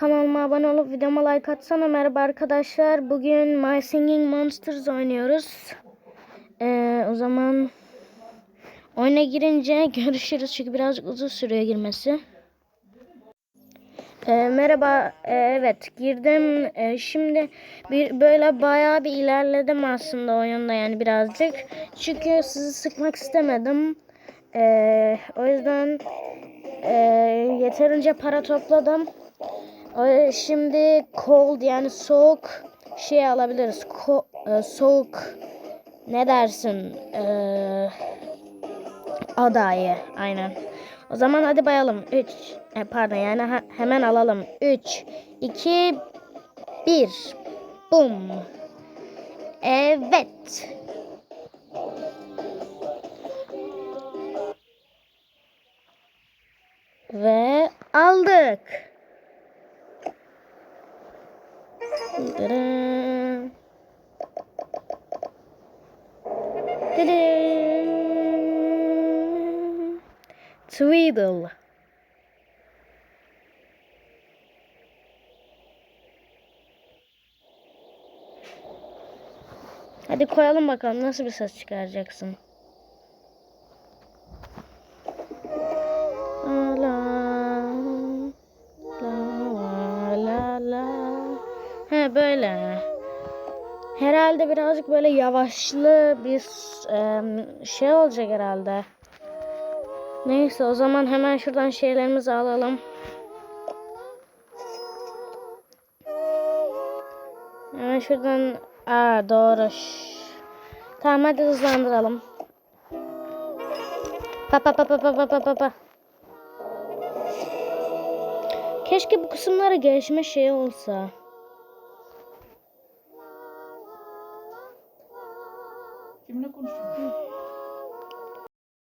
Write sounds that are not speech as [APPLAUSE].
Kanalıma abone olup videoma like atsana. Merhaba arkadaşlar. Bugün My Singing Monsters oynuyoruz. Ee, o zaman oyuna girince [LAUGHS] görüşürüz. Çünkü birazcık uzun sürüyor girmesi. Ee, merhaba. Ee, evet girdim. Ee, şimdi bir böyle bayağı bir ilerledim aslında oyunda yani birazcık. Çünkü sizi sıkmak istemedim. Ee, o yüzden ee, yeterince para topladım. Ee, Şimdi cold yani soğuk şey alabiliriz. Ko- e, soğuk ne dersin? Ee, adayı aynen. O zaman hadi bayalım. 3 pardon yani hemen alalım. 3 2 1 Bum. Evet. Ve aldık. Tweedle. Hadi koyalım bakalım nasıl bir ses çıkaracaksın. Böyle. Herhalde birazcık böyle yavaşlı bir e, şey olacak herhalde. Neyse o zaman hemen şuradan şeylerimizi alalım. Hemen şuradan... Aa doğru. Tamam hadi hızlandıralım. Pa pa pa pa pa pa pa pa. pa. Keşke bu kısımlara gelişme şey olsa. Kiminle konuşuyorsun?